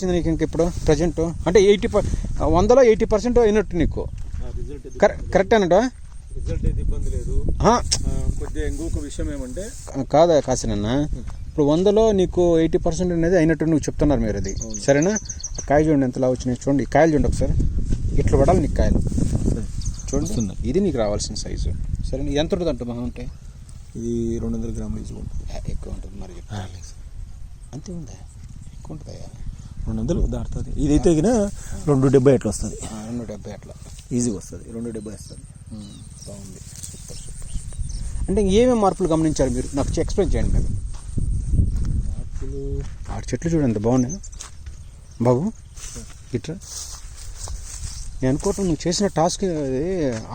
వచ్చింది నీకు ఇంక ఇప్పుడు ప్రజెంట్ అంటే ఎయిటీ వందలో ఎయిటీ పర్సెంట్ అయినట్టు నీకు. కరెక్ట్ కరెక్ట్ అన్నట రిజల్ట్ అయితే ఇబ్బంది లేదు. కొద్దిగా ఇంకొక విషయం ఏమంటే కాదా కాసినన్న? ఇప్పుడు వందలో నీకు ఎయిటీ పర్సెంట్ అనేది అయినట్టు నువ్వు చెప్తున్నారు మీరు అది. సరేనా? ఆ కాయ చూడండి ఎంతలా వచ్చినాయి చూడండి. ఈ కాయలు చూడండి ఒకసారి. ఇట్లా పడాలి నీకు కాయలు. చూడండి. ఇది నీకు రావాల్సిన సైజు. సరే ఎంత ఉంటుంది అంట మహా ఉంటే ఇది రెండు వందల గ్రాములు ఎక్కువ ఉంటుంది మరి. అంతే ఉందా? ఎక్కువ ఉంటుందా? రెండు వందలు దాటుతుంది. ఇదైతే గిన రెండు డెబ్బై ఎట్లా వస్తుంది. రెండు డెబ్బై అట్లా. ఈజీగా వస్తుంది. రెండు డెబ్బై వస్తుంది. బాగుంది. సూపర్ సూపర్ అంటే ఏమేమి మార్పులు గమనించారు మీరు? నాకు ఎక్స్ప్లెయిన్ చేయండి మీరు మార్పులు? ఆ చెట్లు చూడండి బాగున్నాయి. బాబు ఇట్రా. నేను అనుకోవటం నువ్వు చేసిన టాస్క్ అది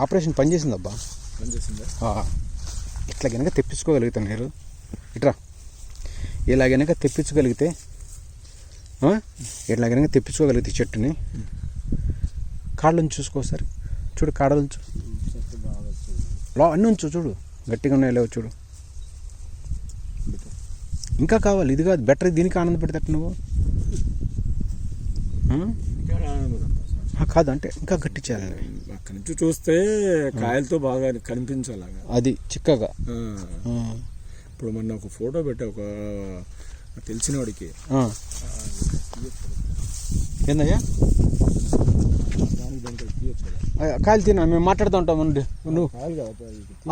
ఆపరేషన్ పనిచేసిందబ్బా. పనిచేసిందా? ఇట్లా కనుక తెప్పించుకోగలుగుతాను మీరు ఇట్రా. ఇలా కనుక తెప్పించగలిగితే కనుక తెప్పించుకోగలిగితే చెట్టుని. కాళ్ళని చూసుకో ఒకసారి. చూడు కాడలు లో అన్నీ ఉంచు చూడు. గట్టిగా ఉన్నాయి లేవు చూడు. ఇంకా కావాలి ఇది కాదు. బెటర్ దీనికి ఆనంద పెడతాడు నువ్వు. కాదు అంటే ఇంకా గట్టి చేయాలి. అక్కడి నుంచి చూస్తే కాయలతో బాగా కనిపించాలాగా. అది చిక్కగా. ఇప్పుడు మొన్న ఒక ఫోటో పెట్టా ఒక తెలిసిన వాడికి. ఏందయ్యా? కాయలు తినా మేము మాట్లాడుతూ ఉంటాం నువ్వు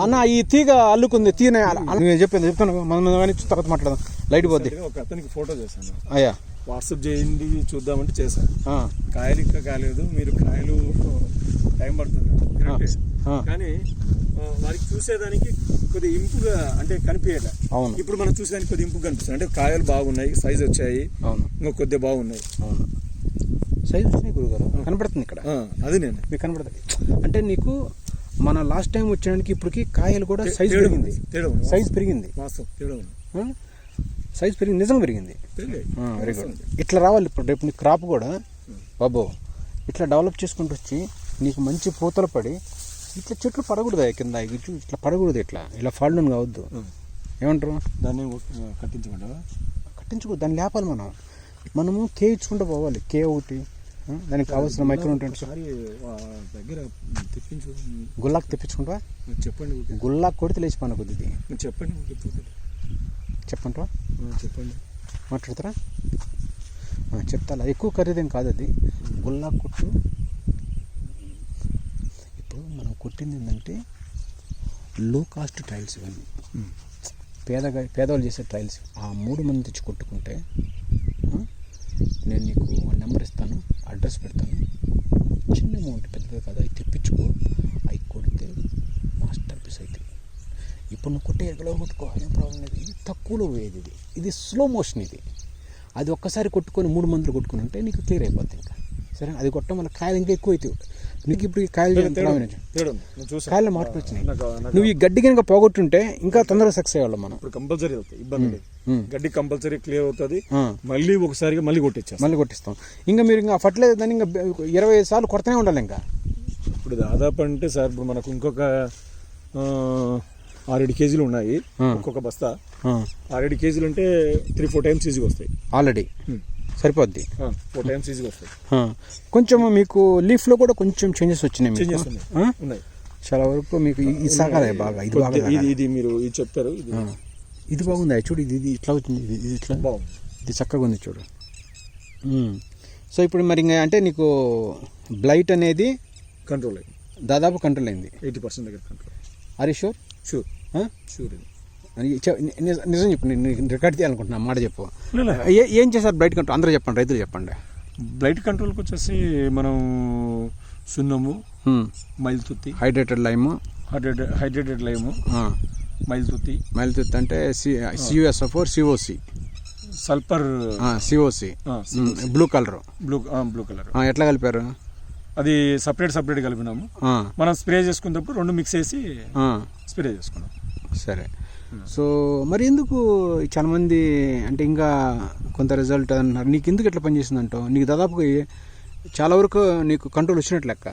అన్న ఈ తీగ అల్లుకుంది తీనే నేను చెప్పాను చెప్తాను మనం కానీ తర్వాత మాట్లాడదాం. లైట్ పోద్ది. ఒక అతనికి ఫోటో చేశాను. అయ్యా. వాట్సాప్ చేయండి చూద్దామంటే చేశాను కాయలు ఇంకా కాలేదు మీరు కాయలు టైం పడుతుంది. కానీ వారికి చూసేదానికి కొద్దిగా ఇంపుగా అంటే కనిపించలే. అవును. ఇప్పుడు మనం చూసేదానికి కొద్దిగా ఇంపుగా కనిపిస్తుంది అంటే కాయలు బాగున్నాయి సైజ్ వచ్చాయి అవును. ఇంకా కొద్దిగా బాగున్నాయి. అవును. సైజ్ వచ్చినాయి గురుగారు. కనపడుతుంది ఇక్కడ. అది నేను. మీకు కనపడుతుంది అంటే నీకు మన లాస్ట్ టైం వచ్చేదానికి ఇప్పటికి కాయలు కూడా సైజ్ పెరిగింది. సైజ్ పెరిగింది? సైజ్ పెరిగింది. నిజంగా పెరిగింది. Very good. ఇట్లా రావాలి ఇప్పుడు. రేపు నీ క్రాప్ కూడా. బాబు ఇట్లా డెవలప్ చేసుకుంటూ వచ్చి నీకు మంచి పూతలు పడి ఇట్లా చెట్లు పడకూడదు కింద ఇట్లా ఇట్లా పడకూడదు ఇట్లా. ఇలా ఫాల్డౌన్ కావద్దు. ఏమంటారు? దాన్ని కట్టించకుండా కట్టించుకో దాన్ని లేపాలి మనం. మనము కే ఇచ్చుకుంటూ పోవాలి. కే ఒకటి? దానికి కావాల్సిన మైక్రో దగ్గర తెప్పించు. గుల్లాకు తెప్పించుకుంటా చెప్పండి. గుల్లాకు కొడితే లేచి పని కొద్దిది మీరు చెప్పండి ఆ, చెప్పండి. మాట్లాడతారా? ఆ, చెప్తా ఎక్కువ ఖరీదేం కాదు అది. గుల్లా కుట్టు కొట్టింది ఏంటంటే లో కాస్ట్ టైల్స్ ఇవన్నీ. పేదగా పేదవాళ్ళు చేసే టైల్స్ ఆ మూడు మంది తెచ్చి కొట్టుకుంటే నేను నీకు నెంబర్ ఇస్తాను అడ్రస్ పెడతాను. చిన్న అమౌంట్ పెద్దది కాదు అవి తెప్పించుకో. అవి కొడితే మాస్టర్ పీస్ అవుతుంది ఇప్పుడు నువ్వు కొట్టే ఎగలో కొట్టుకో? ఏం ప్రాబ్లం లేదు. ఇది తక్కువలో పోయేది ఇది. ఇది స్లో మోషన్ ఇది. అది ఒక్కసారి కొట్టుకొని మూడు మందులు కొట్టుకుని ఉంటే నీకు క్లియర్ అయిపోద్ది ఇంకా. సరే అది కొట్టడం వల్ల కాయలు ఇంకా ఎక్కువ అవుతాయి. నీకు ఇప్పుడు ఈ కాయలు. కాయలు మార్పు వచ్చినాయి. నువ్వు ఈ గడ్డి కనుక పోగొట్టుంటే ఇంకా తొందరగా సక్సెస్ అయ్యేవాళ్ళం మనం. ఇప్పుడు కంపల్సరీ అవుతాయి ఇబ్బంది. గడ్డి కంపల్సరీ క్లియర్ అవుతుంది. మళ్ళీ ఒకసారిగా మళ్ళీ కొట్టించేస్తాం మళ్ళీ కొట్టిస్తాం. ఇంకా మీరు ఇంకా ఫర్టిలైజర్ దాన్ని ఇంకా ఇరవై సార్లు కొడుతూనే ఉండాలి ఇంకా. ఇప్పుడు దాదాపు అంటే సార్ ఇప్పుడు మనకు ఇంకొక ఆరేడు కేజీలు ఉన్నాయి. ఒక్కొక్క బస్తా. ఆరేడు కేజీలు అంటే త్రీ ఫోర్ టైమ్స్ ఈజీగా వస్తాయి. ఆల్రెడీ. సరిపోద్ది. కొంచెం మీకు లీఫ్లో కూడా కొంచెం చేంజెస్ వచ్చినాయి చేంజెస్ ఉన్నాయి. చాలా వరకు మీకు ఇది- సాగాలి బాగా ఇది బాగా ఇది. ఇది మీరు ఇది చెప్పారు. ఇది బాగుంది? చూడు ఇది ఇది ఇట్లా వచ్చింది. ఇది ఇది ఇట్లా. బాగుంది. ఇది చక్కగా ఉంది చూడు. సో ఇప్పుడు మరి ఇంకా అంటే నీకు బ్లైట్ అనేది కంట్రోల్ అయింది. దాదాపు కంట్రోల్ అయింది. ఎయిటీ పర్సెంట్ దగ్గర control. Hari sure sure sure నిజం చెప్పు నేను రికార్డ్ చేయాలనుకుంటున్నా మాట చెప్పు. ఏ- చేశారు బ్లైట్ కంట్రోల్? అందరూ చెప్పండి రైతులు చెప్పండి. బ్లైట్ కంట్రోల్కి వచ్చేసి మనం సున్నము. మైల్తుత్తి. Hydrated lime. Hydrated hydrated lime మైల్తుత్తి. మైల్తుత్ అంటే C CUSF four COC sulphur COC blue colour. Blue blue colour. ఎట్లా కలిపారు? అది సపరేట్ సపరేట్ కలిపినాము. మనం స్ప్రే చేసుకున్నప్పుడు రెండు మిక్స్ చేసి స్ప్రే చేసుకున్నాం. సరే. సో మరి ఎందుకు చాలా మంది అంటే ఇంకా కొంత రిజల్ట్ అన్నారు. నీకు ఎందుకు ఎట్లా పనిచేసింది అంటావు? నీకు దాదాపుగా ఏ- చాలా వరకు నీకు కంట్రోల్ వచ్చినట్లు లెక్క?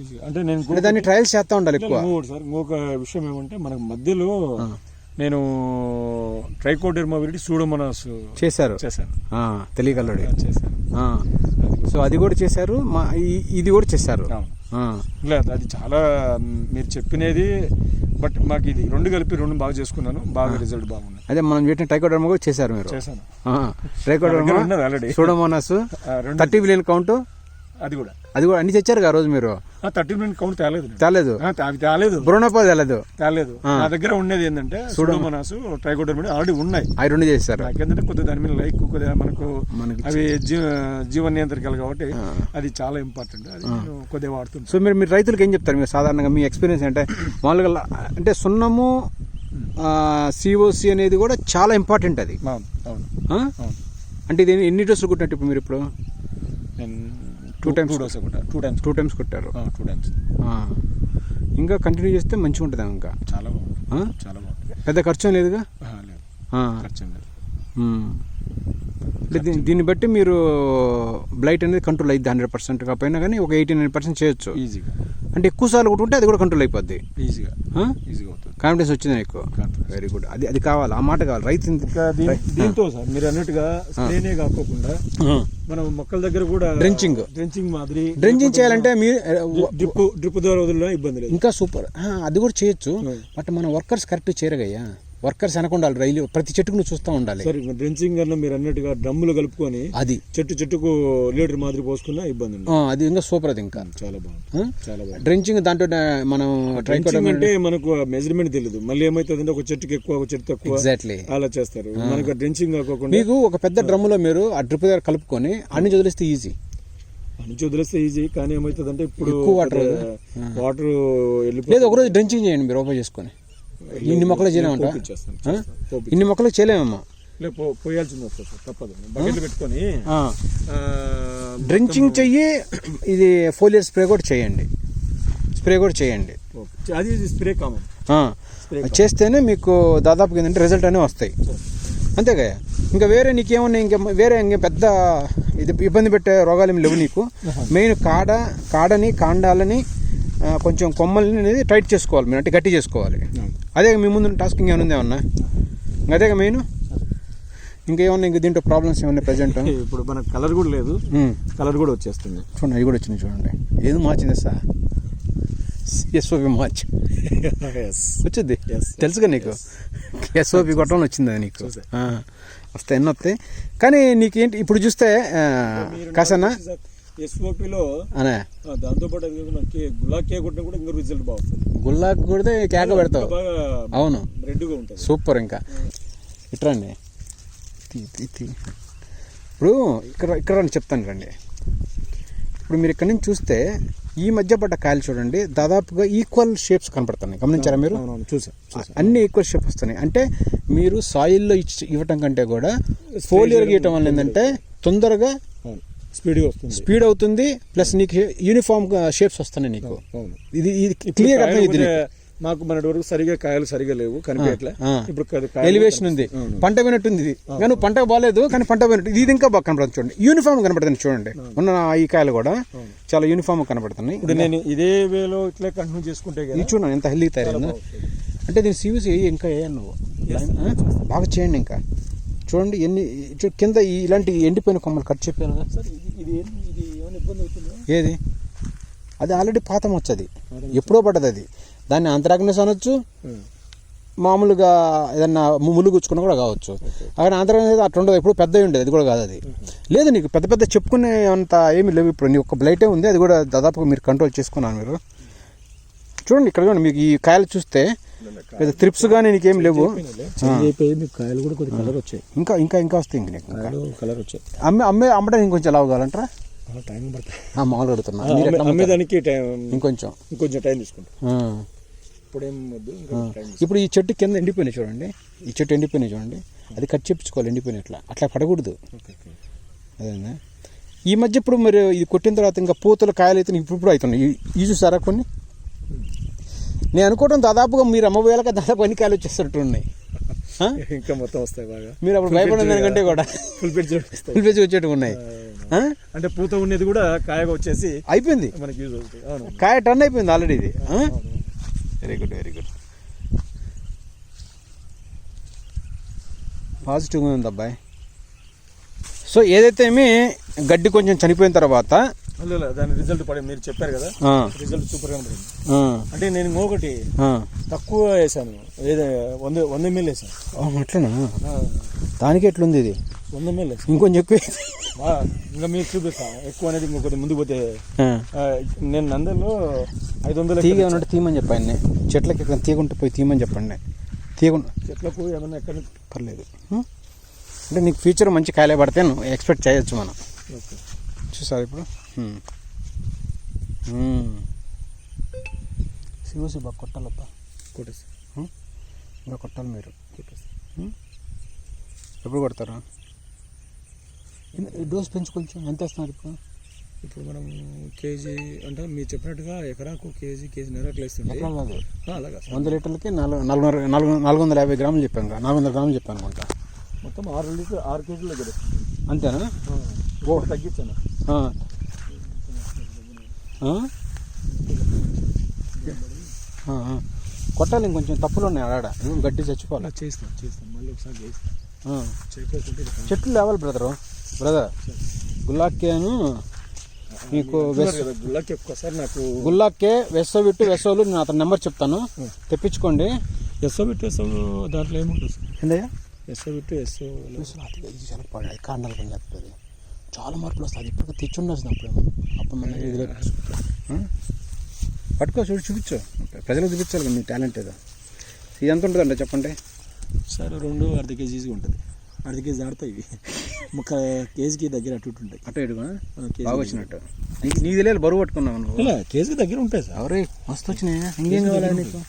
ఈజీగా. అంటే నేను దాన్ని ట్రయల్స్ చేస్తూ ఉండాలి ఎక్కువ. సార్ ఇంకొక విషయం ఏమంటే మనకు మధ్యలో నేను ట్రైకోడెర్మా విరిడి సూడోమోనాస్ చేశారు. చేశాను. తెలియగలడు. చేశాను. సో అది కూడా చేశారు. మా ఇది కూడా చేశారు. లేదు అది చాలా మీరు చెప్పినది బట్ మాకు ఇది రెండు కలిపి రెండు బాగా చేసుకున్నాను బాగా రిజల్ట్ బాగుంది అదే మనం పెట్టిన టైకోడర్మా కూడా చేశారు మీరు. చేశాను. Trichoderma already. Pseudomonas thirty billion count. అది కూడా. అది కూడా అన్ని తెచ్చారు ఆ రోజు మీరు? థర్టీ మినిట్ కౌంట్ తేలేదు. తేలేదు? అవి తేలేదు. బ్రోనోపా తేలేదు? తేలేదు. నా దగ్గర ఉండేది ఏంటంటే సూడోమోనాస్ ట్రైకోడర్మా ఆల్రెడీ ఉన్నాయి. అవి రెండు చేశారు. నాకేంటంటే కొద్దిగా దాని మీద లైక్ కొద్దిగా మనకు అవి జీవ జీవ నియంత్రికలు కాబట్టి. అది చాలా ఇంపార్టెంట్ అది కొద్దిగా వాడుతుంటాను సో మీరు మీరు రైతులకు ఏం చెప్తారు? మీరు సాధారణంగా మీ ఎక్స్పీరియన్స్ అంటే మామూలుగా అంటే సున్నము సిఓసి అనేది కూడా చాలా ఇంపార్టెంట్ అది? అవును అంటే ఇది ఎన్ని డోసులు కొట్టినట్టు ఇప్పుడు మీరు ఇప్పుడు? Two times. టూ డోస్ ఒకట టూ టైమ్స్ టూ టైమ్స్ కొట్టారు. Two times. ఇంకా కంటిన్యూ చేస్తే మంచిగా ఉంటుంది ఇంకా? చాలా బాగుంది ఆ? చాలా బాగుంది పెద్ద ఖర్చు ఏం లేదుగా? లేదు. ఖర్చు లేదు. అంటే దీన్ని బట్టి మీరు బ్లైట్ అనేది కంట్రోల్ అయ్యింది హండ్రెడ్ పర్సెంట్ కాకపోయినా కానీ ఒక ఎయిటీ నైన్ పర్సెంట్ చేయొచ్చు. ఈజీగా. అంటే ఎక్కువ సార్లు కొట్టుకుంటే అది కూడా కంట్రోల్ అయిపోద్ది. ఈజీగా? ఈజీగా అవుతుంది. కాన్ఫిడెన్స్ వచ్చింది Confidence. వెరీ గుడ్ అది అది కావాలి. ఆ మాట కావాలి. రైతు దీంతో సార్ మీరు అన్నట్టుగా స్ప్రేనే కాకోకుండా మనం మొక్కల దగ్గర కూడా Drenching. డ్రెంచింగ్ మాదిరి డ్రెంచింగ్ చేయాలంటే మీరు డ్రిప్ డ్రిప్ ద్వారా వదిలినా ఇబ్బంది లేదు ఇంకా సూపర్ అది కూడా చేయొచ్చు. బట్ మన వర్కర్స్ కరెక్ట్ చేయరగయ్యా వర్కర్స్ అనకుండాలి రైలు ప్రతి చెట్టుకు నువ్వు చూస్తూ ఉండాలి. సరే డ్రెంచింగ్ అన్న మీరు అన్నట్టుగా డ్రమ్ములు కలుపుకొని అది. చెట్టు చెట్టుకు లీటర్ మాదిరి పోసుకున్నా ఇబ్బంది అది ఇంకా సూపర్ అది ఇంకా. చాలా బాగుంది. చాలా బాగుంది. డ్రెంచింగ్ దాంట్లో మనం ట్రై డ్రెంచింగ్ అంటే మనకు మెజర్మెంట్ తెలియదు మళ్ళీ ఏమైతుందంటే ఒక చెట్టుకి ఎక్కువ ఒక చెట్టు తక్కువ ఎగ్జాక్ట్లీ అలా చేస్తారు. మనకు డ్రెంచింగ్ కాకోకుండా మీకు ఒక పెద్ద డ్రమ్ములో మీరు ఆ డ్రిప్ దగ్గర కలుపుకొని అన్ని వదిలేస్తే ఈజీ నుంచి వదిలేస్తే ఈజీ కానీ ఏమవుతుందంటే ఇప్పుడు ఎక్కువ water వాటర్ లేదు. ఒకరోజు డ్రెంచింగ్ చేయండి మీరు ఓపెన్ చేసుకొని. ఇన్ని మొక్కలు చేయలేమంట? ఇన్ని మొక్కలు చేయలేమమ్మా? లే పో- పోయాల్సింది వస్తుంది సార్ తప్పదు. బకెట్లు పెట్టుకొని డ్రెంచింగ్ చెయ్యి ఇది ఫోలియర్ స్ప్రే కూడా చేయండి. స్ప్రే కూడా చేయండి. ఓకే. అది స్ప్రే కామన్. ఆ. చేస్తేనే మీకు దాదాపు ఏంటంటే రిజల్ట్ అనేవి వస్తాయి. అంతేగా ఇంకా వేరే నీకేమన్నా ఇంకా వేరే ఇంకా పెద్ద ఇది ఇబ్బంది పెట్టే రోగాలు ఏమి లేవు నీకు. మెయిన్ కాడ కాడని కాండాలని కొంచెం కొమ్మల్ని అనేది టైట్ చేసుకోవాలి మీరు అంటే గట్టి చేసుకోవాలి. అదే మీ ముందు టాస్క్ ఇంకేమైనా ఉంది ఏమన్నా? ఇంకా అదేగా మెయిన్ ఇంకేమన్నా ఇంక దీంట్లో ప్రాబ్లమ్స్ ఏమన్నా ప్రజెంట్ ఇప్పుడు మనకు కలర్ కూడా లేదు. కలర్ కూడా వచ్చేస్తుంది. చూడండి అవి కూడా వచ్చినాయి చూడండి. ఏది మార్చింది సార్? SOP March. వచ్చింది. తెలుసుగా నీకు? ఎస్ఓపి కొట్టడం వచ్చింది అది నీకు వస్తాయి ఎన్ని వస్తాయి. కానీ నీకేంటి ఇప్పుడు చూస్తే కాసన్నా ఎస్ఓపిలో అనే. దాంతో పాటు అది కాకుండా కే- గులాబ్ కేక్ కొట్టినా కూడా ఇంకా రిజల్ట్ బాగుంటుంది గుల్లాకు కొడితే కేక పెడతావు. బాగా అవును. రెడ్గా ఉంటుంది. సూపర్ ఇంకా. ఇట్రండి. తీ తీ తీ. ఇప్పుడు ఇక్కడ ఇక్కడ రండి చెప్తాను రండి. ఇప్పుడు మీరు ఇక్కడ నుంచి చూస్తే ఈ మధ్య పడ్డ కాయలు చూడండి దాదాపుగా ఈక్వల్ షేప్స్ కనపడుతున్నాయి. గమనించారా మీరు? అవునవును చూసా చూసా. అన్ని ఈక్వల్ షేప్ వస్తున్నాయి. అంటే మీరు సాయిల్లో ఇచ్చి ఇవ్వటం కంటే కూడా ఫోలియర్ గీయటం వల్ల ఏంటంటే తొందరగా స్పీడ్గా వస్తుంది. స్పీడ్ అవుతుంది ప్లస్ నీకు యూనిఫామ్ షేప్స్ వస్తున్నాయి నీకు. ఇది ఇది క్లియర్ అర్థమైంది మాకు మన వరకు సరిగా కాయలు సరిగా లేవు కనిపించట్లే. ఇప్పుడు ఎలివేషన్ ఉంది. పంట పోయినట్టుంది ఇది. కానీ పంట బాగాలేదు కానీ పంట పోయినట్టు ఇది ఇంకా బాగా కనపడుతుంది చూడండి. యూనిఫామ్ కనపడుతుంది చూడండి. ఉన్న ఈ కాయలు కూడా చాలా యూనిఫామ్ కనపడుతున్నాయి ఇప్పుడు నేను ఇదే వేలో ఇట్లా కంటిన్యూ చేసుకుంటే ఇది చూడండి ఎంత హెల్దీ తయారైందో. బాగుంటుంది. అంటే దీని సివిస్ ఇంకా వేయాలి నువ్వు? బాగా చేయండి ఇంకా. చూడండి ఎన్ని కింద ఇలాంటి ఎండిపోయిన కొమ్మలు కట్ చెప్పాను. కదా సార్ ఇది ఇది ఏం- ఇది ఏమైనా ఇబ్బంది అవుతుందా? ఏది? అది ఆల్రెడీ పాతం వచ్చది. ఎప్పుడో పడ్డది అది. దాన్ని అంతరాగ్నెస్ అనొచ్చు. మామూలుగా ఏదన్నా ము- ముళ్ళు గుచ్చుకున్నా కూడా కావచ్చు. అక్కడ అంతరాగ్నెస్ అట్లా ఉండదు ఎప్పుడు పెద్దవి ఉండేది. అది కూడా కాదు అది. లేదు నీకు పెద్ద పెద్ద చెప్పుకునే అంత ఏమీ లేవు ఇప్పుడు. నీ ఒక బ్లైటే ఉంది. అది కూడా దాదాపుగా మీరు కంట్రోల్ చేసుకున్నాను మీరు. చూడండి ఇక్కడ చూడండి మీకు ఈ కాయలు చూస్తే పెద్ద త్రిప్స్ కానీ నీకేం లేవు? కాయలు కూడా కొద్ది కలర్ వచ్చాయి. ఇంకా ఇంకా ఇంకా వస్తాయి ఇంక నీకు కలర్ వచ్చాయి. అమ్మే అమ్మే అమ్మడానికి ఇంకొంచెం లావు కావాలంటారా? టైం పడుతుంది. ఆ, మామూలుగా అడుగుతున్నా? అమ్మేదానికి టైం ఇంకొంచెం. ఇంకొంచెం టైం తీసుకుంటాం. ఇప్పుడు వద్దు ఇప్పుడు ఈ చెట్టు కింద ఎండిపోయినాయి చూడండి. ఈ చెట్టు ఎండిపోయినాయి చూడండి. అది కట్ చేపించుకోవాలి ఎండిపోయినాయి అట్లా. అట్లా పడకూడదు. అదేనా? ఈ మధ్య ఇప్పుడు మరి ఇది కొట్టిన తర్వాత ఇంకా పూతలు కాయలు అయితే ఇప్పుడు అవుతున్నాయి. ఈ చూసారా కొన్ని? నేను అనుకోవడం దాదాపుగా మీరు అమ్మబోయాక దాదాపు అన్ని కాయలు వచ్చేస్తట్టు ఉన్నాయి? ఇంకా మొత్తం వస్తాయి బాగా. మీరు అప్పుడు భయపడిన దానికంటే కూడా. ఫుల్ పెట్టి ఫుల్ పేజ్ వచ్చేట్టు ఉన్నాయి? అంటే పూత ఉన్నది కూడా కాయగా వచ్చేసి అయిపోయింది. మనకి యూజ్ అవుతుంది. కాయ టర్న్ అయిపోయింది ఆల్రెడీ ఇది. వెరీ గుడ్ వెరీ గుడ్ పాజిటివ్గా ఉంది అబ్బాయి. సో ఏదైతే ఏమి గడ్డి కొంచెం చనిపోయిన తర్వాత దాని రిజల్ట్ పడే మీరు చెప్పారు కదా రిజల్ట్ సూపర్గా అంటే నేను ఇంకొకటి. తక్కువ వేసాను ఏదో వంద వంద ఎంఎల్ వేసాను అట్లనా? దానికి ఎట్లుంది ఇది? వంద ఎంఎల్ ఇంకొంచెం ఎక్కువ ఇంకా మీకు చూపిస్తా ఎక్కువ అనేది ఇంకొకటి ముందుకు పోతే నేను నందల్లో ఐదు వందల తీగ ఉన్నట్టు తీయమని చెప్పండి. చెట్లకి ఎక్కడ తీగ ఉంటే పోయి తీయమని చెప్పండి. తీగ చెట్లకు ఏమన్నా ఎక్కడ పర్లేదు? అంటే నీకు ఫ్యూచర్ మంచి కాయలే పడితే ఎక్స్పెక్ట్ చేయొచ్చు మనం. ఓకే. చూసారు ఇప్పుడు? సిఓసి బాగా కొట్టాలబ్బా కొట్టేసి? ఇంకా కొట్టాలి మీరు కొట్టేసి? ఎప్పుడు కొడతారు ఈ డోస్ పెంచు కొంచెం ఎంత వేస్తున్నారు ఇప్పుడు ఇప్పుడు మనం కేజీ అంటే మీరు చెప్పినట్టుగా ఎకరాకు కేజీ కేజీ నెల అట్లా ఆ, అలాగా సార్. వంద లీటర్లకి నాలుగు నాలుగున్నర నాలుగు నాలుగు వందల యాభై గ్రాములు చెప్పాను కదా నాలుగు వందల గ్రాములు చెప్పాను అనుకుంటా మొత్తం ఆరు లీటర్ ఆరు కేజీల దగ్గర అంతేనా? తగ్గించాను. కొట్టాలి ఇంకొంచెం తప్పులు ఉన్నాయి ఆడ గడ్డి చచ్చిపోవాలి. చేస్తాను చేస్తాను మళ్ళీ ఒకసారి చేస్తాను. చెట్లు లేవాలి బ్రదరు బ్రదర్. మీకు అంటున్నారు వెస్ కదా, గుళ్ళకి ఒక్కసారి నాకు గుల్లాక్కే వెస్సో విట్టు వెస్సోలు నేను అతని నెంబర్ చెప్తాను. తెప్పించుకోండి. ఎస్ఓ బిట్టు ఎస్ఓ దాంట్లో ఏముంటుంది? సార్ ఏందయ్యా ఎస్ఓ బిట్టు ఎస్ఓ చాలా పడాయి కాండాలు చెప్తుంది చాలా మార్పులు వస్తుంది ఇప్పుడు తెచ్చుండాల్సింది అప్పుడేమో అప్పుడు. మన ఇదిలో పట్టుకో చూడు చూపించు. ప్రజలకు చూపించాలి కదా మీ టాలెంట్ ఏదో. ఇది ఎంత ఉంటుందండి చెప్పండి? సార్ రెండు అర్ధ కేజీగా ఉంటుంది. అర్ధ కేజీ ఆడతాయి ఇవి. ఒక కేజీకి దగ్గర అటు ఇటు ఉంటాయి. అటు ఇటు బాగా వచ్చినట్టు. నీకు నీకు తెలియాలి బరువు పట్టుకున్నావు నువ్వు. ఇలా కేజీకి దగ్గర ఉంటాయి సార్. ఎవరే? మస్తు వచ్చినాయి? ఇంకేం కావాలి నీకు?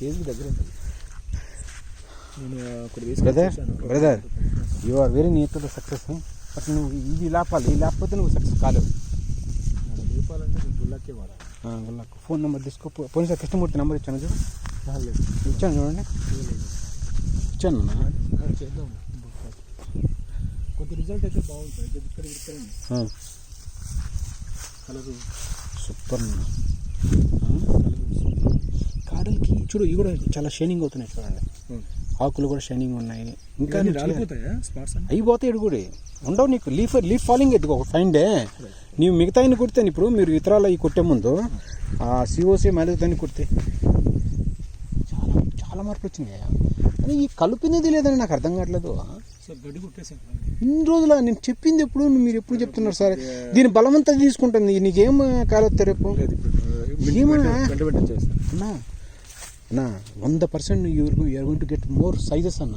కేజీకి దగ్గర ఉంటుంది brother. Brother you are very near to the success but నువ్వు ఇది లేపాలి ఇది లేకపోతే నువ్వు సక్సెస్ కాలేవు. లేపాలంటే వాడాలి ఫోన్ నెంబర్ తీసుకో. పోలీస్ కృష్ణమూర్తి నెంబర్ ఇచ్చాను చూడు. లేదు ఇచ్చాను చూడండి. ఇచ్చాను చేద్దాం. కొంత రిజల్ట్ అయితే బాగుంటుంది ఇక్కడ ఇక్కడ ఉంది. కలరు. సూపర్ కాడలకి చూడు ఇవి కూడా చాలా షైనింగ్ అవుతున్నాయి చూడండి. ఆకులు కూడా షైనింగ్ ఉన్నాయి. ఇంకా ఇంకా నువ్వు చేయాలి. రాలిపోతాయా స్పాట్స్ అని అవి పోతాయి ఇడు కూడా. ఉండవు నీకు. లీఫ్ లీఫ్ ఫాలింగ్ ఎత్తుకో. ఒక ఫైన్ డే. నీవు మిగతా కుడితే ఇప్పుడు మీరు ఇతరాలు ఈ కొట్టే ముందు ఆ సిఓసి మెలుగుతాన్ని కుడితే. చాలా చాలా మార్పులు వచ్చినాయి? కానీ ఈ కలుపునేది లేదని నాకు అర్థం కావట్లేదు. ఇన్ని రోజుల నేను చెప్పింది ఎప్పుడు మీరు ఎప్పుడు చెప్తున్నారు సార్? దీని బలవంతం తీసుకుంటుంది. నీకేం కాలొత్తా రేపు? ఏమన్నా? అన్నా వంద percent your you're going to get more sizes అన్న.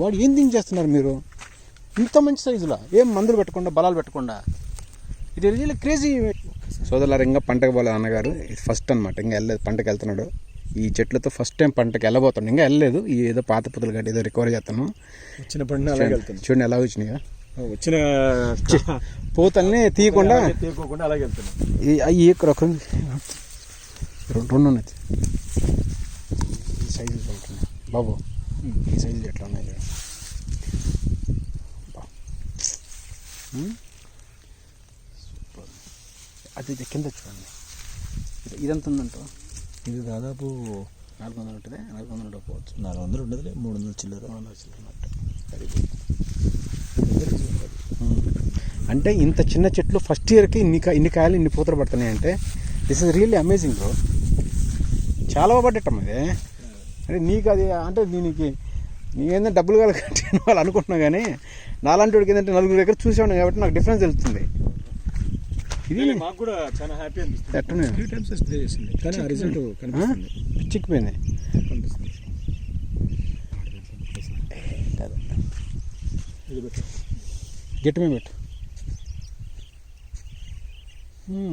వాడు ఏం థింక్ చేస్తున్నారు మీరు? ఇంత మంచి సైజులా ఏం మందులు పెట్టకుండా బలాలు పెట్టకుండా? ఇది రియల్ క్రేజీ సోదరులారు ఇంకా పంటకు పోలేదు అన్నగారు. ఇది ఫస్ట్ అనమాట ఇంకా వెళ్ళలేదు పంటకు వెళ్తున్నాడు. ఈ చెట్లతో ఫస్ట్ టైం పంటకు వెళ్ళబోతున్నాడు. ఇంకా వెళ్ళలేదు. ఈ ఏదో పాత పుతులు గడ్డి ఏదో రికవర్ చేస్తాను వచ్చిన పండిన అలాగే వెళ్తాను చూడండి ఎలా వచ్చినాయా. వచ్చిన పూతల్ని తీయకుండా అలాగే తీయకోకుండా అలాగే వెళ్తాను ఈ రెండు ఉన్నాయి. ఈ సైజు ఉంటున్నాయి బాబు ఈ సైజు ఎట్లా ఉన్నాయి? సూపర్. అది కింద చూడండి. ఇది- ఇదెంత ఉందంట. ఇది దాదాపు నాలుగు వందలు ఉంటుంది? నాలుగు వందలు ఉండకపోవచ్చు. నాలుగు వందలు ఉండదులే మూడు వందల చిల్లర. మూడు వందలు చిల్లర అంటే ఇంత చిన్న చెట్లు ఫస్ట్ ఇయర్కి ఇన్ని ఇన్ని కాయలు ఇన్ని పూతలు పడుతున్నాయి అంటే this is really amazing bro చాలా బాగుపడ్డటం అది అంటే నీకు అది అంటే దీనికి నీకేందంటే డబ్బులు కావాలి కట్టిన వాళ్ళు అనుకుంటున్నా కానీ నాలాంటి వాడికి ఏంటంటే నలుగురు దగ్గర చూసాను కాబట్టి నాకు డిఫరెన్స్ తెలుస్తుంది. ఇది ఇది మాకు కూడా చాలా హ్యాపీ అనిపిస్తుంది. ఎట్టున్నాయి? త్రీ టైమ్స్ స్ప్రే చేసింది కానీ ఆ రిజల్ట్ కనిపిస్తుంది. పిచ్చిక్కిపోయింది కనిపిస్తుంది. కాదు ఇది పెట్టు.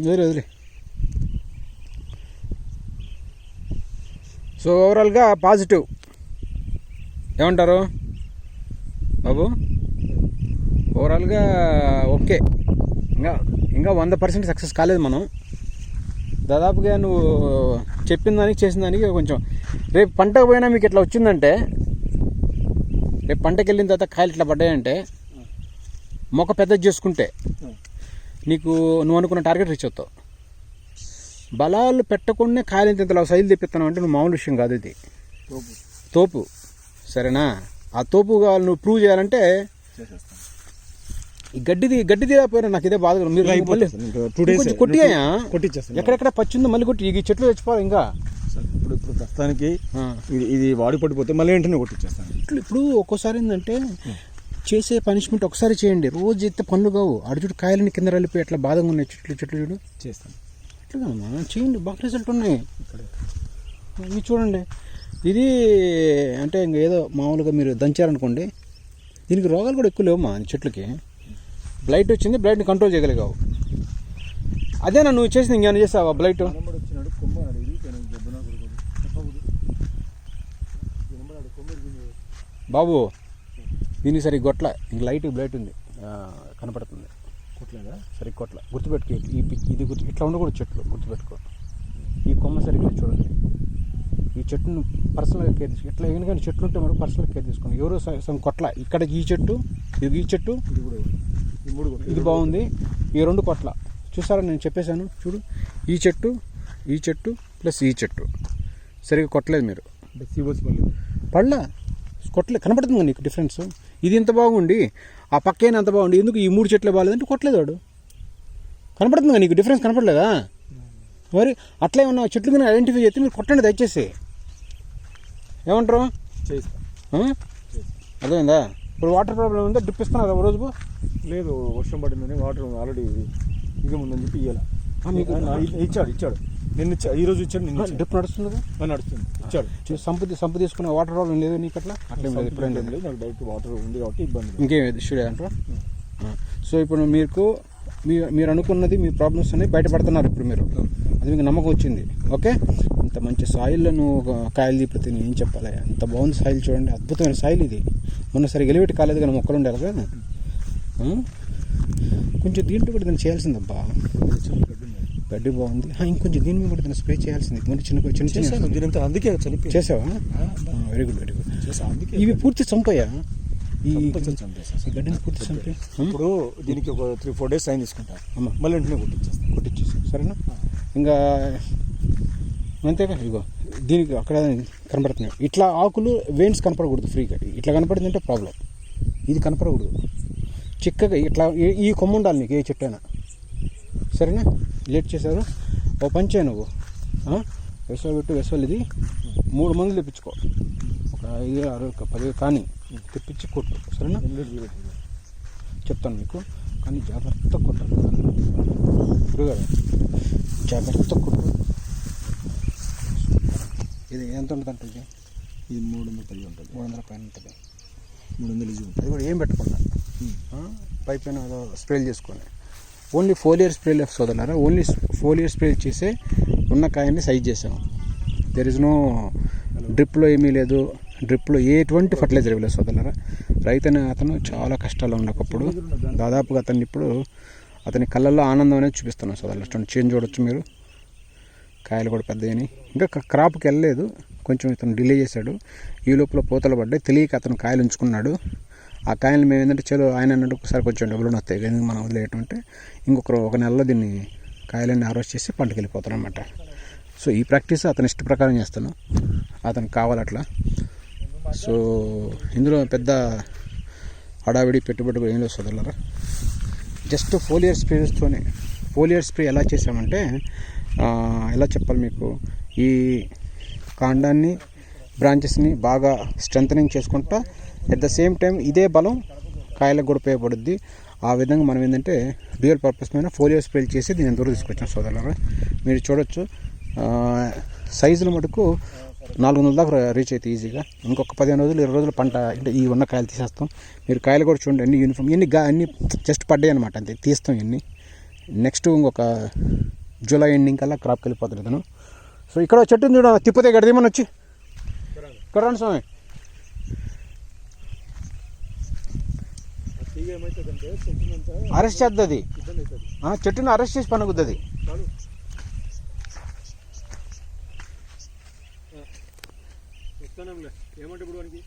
వదిలే వదిలే. సో ఓవరాల్గా పాజిటివ్ ఏమంటారు? బాబు? ఓవరాల్గా ఓకే ఇంకా ఇంకా వంద పర్సెంట్ సక్సెస్ కాలేదు మనం. దాదాపుగా నువ్వు చెప్పిన దానికి చేసిన దానికి కొంచెం రేపు పంటకు పోయినా మీకు ఇట్లా వచ్చిందంటే రేపు పంటకి వెళ్ళిన తర్వాత కాయలు ఇట్లా పడ్డాయంటే మొక్క పెద్దది చేసుకుంటే నీకు నువ్వు అనుకున్న టార్గెట్ రీచ్ అవుతావు. బలాలు పెట్టకుండా కాయలు ఇంతలో సైజు తెప్పిస్తున్నావు అంటే నువ్వు మామూలు విషయం కాదు ఇది. తోపు. తోపు సరేనా? ఆ తోపు కావాలి నువ్వు ప్రూవ్ చేయాలంటే ఈ గడ్డిది గడ్డి తీయకపోయినా నాకు ఇదే బాధ మీరు కొట్టిచ్చేస్తాను. ఎక్కడెక్కడ పచ్చి ఉందో మళ్ళీ కొట్టి ఈ చెట్లు తెచ్చిపోవాలి ఇంకా. ఇప్పుడు ఇప్పుడు ప్రస్తుతానికి. ఇది ఇది వాడి పడిపోతే మళ్ళీ వెంటనే కొట్టిచ్చేస్తాను. ఇట్లు ఇప్పుడు ఒక్కోసారి ఏంటంటే చేసే పనిష్మెంట్ ఒకసారి చేయండి. రోజు చేస్తే పనులు కావు. అడుచుడు కాయలని కింద రాలిపోయి అట్లా బాధగా ఉన్నాయి. చెట్లు చెట్లు చూడు. చేస్తాను. ఇట్లా చేయండి బాగా రిజల్ట్ ఉన్నాయి. ఇవి చూడండి. ఇది అంటే ఇంక ఏదో మామూలుగా మీరు దంచారనుకోండి దీనికి రోగాలు కూడా ఎక్కువ లేవు చెట్లకి. బ్లైట్ వచ్చింది బ్లైట్ని కంట్రోల్ చేయగలిగావు. అదేనా నువ్వు చేసింది ఇంకేమైనా చేసావా బ్లైట్ బాబు దీనికి సరి గొట్ల ఇంక లైట్ బ్లైట్ ఉంది. కనపడుతుంది. కొట్టలేదా సరి కొట్ల గుర్తుపెట్టుకో ఈ ఇది గుర్తు ఇట్లా ఉండకూడదు చెట్లు గుర్తుపెట్టుకో. ఈ కొమ్మ సరిగ్గా చూడండి. ఈ చెట్టును పర్సనల్గా కేర్ తీసుకుని ఇట్లా ఎందుకంటే చెట్లు ఉంటే మనం పర్సనల్ కేర్ తీసుకోండి. ఎవరో స- సమ్ కొట్ల. ఇక్కడ ఈ చెట్టు ఇది ఈ చెట్టు ఇది కూడా ఈ మూడు. ఇది బాగుంది. ఈ రెండు కొట్ల. చూసారా? నేను చెప్పేశాను. చూడు. ఈ చెట్టు ఈ చెట్టు ప్లస్ ఈ చెట్టు. సరిగ్గా కొట్టలేదు మీరు. పళ్ళ? కొట్టలేదు కనపడుతుంది నీకు డిఫరెన్స్? ఇది ఇంత బాగుండి ఆ పక్కన అంత బాగుండి ఎందుకు ఈ మూడు చెట్లే బాగాలేదంటే కొట్టలేదు వాడు. కనపడుతుంది కదా నీకు? డిఫరెన్స్ కనపడలేదా? మరి అట్లా ఏమన్నా చెట్లు మీద ఐడెంటిఫై చేస్తే మీరు కొట్టండి దయచేసి. ఏమంటారు? అర్థమైందా? ఇప్పుడు వాటర్ ప్రాబ్లం ఉందా? డ్రిప్ ఇస్తున్నారా ఓ రోజు లేదు వర్షం పడిందని వాటర్ ఆల్రెడీ ఇది ఉందని చెప్పి ఇవ్వాలి ఇచ్చాడు ఇచ్చాడు. నిన్న ఇచ్చా ఈ రోజు ఇచ్చాడు నిన్న. డ్రిప్ నడుస్తుంది? నడుస్తుంది. ఇచ్చాడు. చూ- సంపు తీ- సంపు తీసుకున్న వాటర్ ప్రాబ్లం లేదు నీకు అట్లా అట్లా లేదు ఇప్పుడేం లేదు. లేదు నాకు డైరెక్ట్ వాటర్ ఉంది కాబట్టి ఇబ్బంది లేదు. ఇంకేం ఇష్యూ లేదంటారా? సో ఇప్పుడు మీకు మీ మీరు అనుకున్నది మీ ప్రాబ్లమ్స్ అనేవి బయటపడుతున్నారు ఇప్పుడు మీరు. అది మీకు నమ్మకం వచ్చింది. ఓకే? ఇంత మంచి సాయిల్లో నువ్వు కాయలు తీపితే నేను ఏం చెప్పాలి? అంత బాగుంది సాయిల్ చూడండి. అద్భుతమైన సాయిల్ ఇది. మొన్న సరిగా ఎలివేట్ కాలేదు కానీ మొక్కలు ఉండాలి కదా? కొంచెం దీంట్లో కూడా దీన్ని చేయాల్సిందబ్బా. గడ్డి బాగుంది. ఇంకొంచెం దీని మీద కూడా దీన్ని స్ప్రే చేయాల్సింది. మరి చిన్న చిన్న చిన్న దీనంతా అందుకే చనిపోయి చేసావా వెరీ గుడ్ వెరీ గుడ్ అందుకే ఇవి పూర్తి చంపయ్యా ఈ గడ్డిని పూర్తి చంపి ఇప్పుడు దీనికి ఒక త్రీ ఫోర్ డేస్ టైం తీసుకుంటా. అమ్మా. మళ్ళీ వెంటనే కొట్టించేస్తాను కొట్టించేసి సరేనా? ఇంకా అంతేగా ఇగో దీనికి అక్కడ కనపడుతున్నాయి. ఇట్లా ఆకులు వెయిన్స్ కనపడకూడదు ఫ్రీగా. ఇట్లా కనపడిందంటే ప్రాబ్లం ఇది కనపడకూడదు. చిక్కగా ఇట్లా ఈ- ఈ కొమ్మ ఉండాలి నీకు ఏ చెట్టు అయినా. సరేనా? లేట్ చేశారు? ఓ పంచే నువ్వు. వెసవ పెట్టు వెసవలు ఇది. మూడు మందులు తెప్పించుకో. ఒక ఐదు ఆరు పది కానీ తెప్పించి కొట్టు. సరేనా? చెప్తాను మీకు. కానీ జాగ్రత్త కొట్టాలి గురుగారు జాగ్రత్త కొట్టు. ఇది ఎంత ఉంటుంది అంటే ఇది? ఇది మూడు వందల పది ఉంటుంది. మూడు వందల పైన ఉంటుంది. మూడు వందల ఇది అది కూడా ఏం పెట్టకుండా. పైప్ పైన ఏదో స్ప్రేలు చేసుకొని. ఓన్లీ ఫోలియర్ స్ప్రే లెఫ్ట్ సోదరులారా ఓన్లీ ఫోలియర్ స్ప్రే చేసే ఉన్న కాయని సైజ్ చేసాం. దెర్ ఇస్ నో డ్రిప్లో ఏమీ లేదు. డ్రిప్లో ఎటువంటి ఫర్టిలైజర్ ఇవ్వలేదు సోదరులారా. రైతు అనే అతను చాలా కష్టాలు ఉన్నప్పుడు దాదాపుగా అతన్ని ఇప్పుడు అతని కళ్ళల్లో ఆనందం అనేది చూపిస్తున్నాం సోదరులు చూడండి చేంజ్ చూడొచ్చు మీరు. కాయలు కూడా పెద్దయని ఇంకా క్రాప్కి వెళ్ళలేదు. కొంచెం ఇతను డిలే చేశాడు. ఈ లోపల పూతలు పడ్డాయి. తెలియక అతను కాయలు ఉంచుకున్నాడు. ఆ కాయలు మేము ఏంటంటే చలో ఆయన అన్నట్టు ఒకసారి కొంచెం డబ్బులు వస్తాయి కానీ మనం వదిలేయటం? అంటే ఇంకొక ఒక నెలలో దీన్ని కాయలన్నీ హార్వెస్ట్ చేసి పంటకు వెళ్ళిపోతాను అనమాట సో ఈ ప్రాక్టీస్ అతని ఇష్ట ప్రకారం చేస్తాను. అతనికి కావాలి అట్లా. సో ఇందులో పెద్ద హడావిడి పెట్టుబడి కూడా ఏం లేదు సోదరులరా. జస్ట్ ఫోలియర్ స్ప్రేస్తోనే ఫోలియర్ స్ప్రే ఎలా చేసామంటే ఎలా చెప్పాలి మీకు? ఈ కాండాన్ని బ్రాంచెస్ని బాగా స్ట్రెంథనింగ్ చేసుకుంటా ఎట్ ద సేమ్ టైం ఇదే బలం కాయలకు కూడా ఉపయోగపడుద్ది. ఆ విధంగా మనం ఏంటంటే డ్యూయల్ పర్పస్ మీద ఫోలియో స్ప్రే చేసి దీని దూరం తీసుకొచ్చాం సోదరులారా? మీరు చూడొచ్చు. సైజులు మటుకు నాలుగు వందల దాకా రీచ్ అయితే ఈజీగా ఇంకొక పదిహేను రోజులు ఇరవై రోజులు పంట అంటే ఈ ఉన్న కాయలు తీసేస్తాం. మీరు కాయలు కూడా చూడండి అన్ని యూనిఫామ్ ఇన్ని గా అన్ని జస్ట్ పడ్డాయి అనమాట అంతే తీస్తాం ఇన్ని నెక్స్ట్ ఇంకొక జూలై ఎండింగ్ కల్లా క్రాప్కి వెళ్ళిపోతుంది తను సో ఇక్కడ చెట్టు ఉంది చూడ మనం గడిదేమని వచ్చి ఇక్కడ రండి స్వామి. అరెస్ట్ చేద్ది చెట్టును అవుతుంది అరెస్ట్ చేసి పనుకుద్ది చాలు ఏమంటే ఇప్పుడు వానికి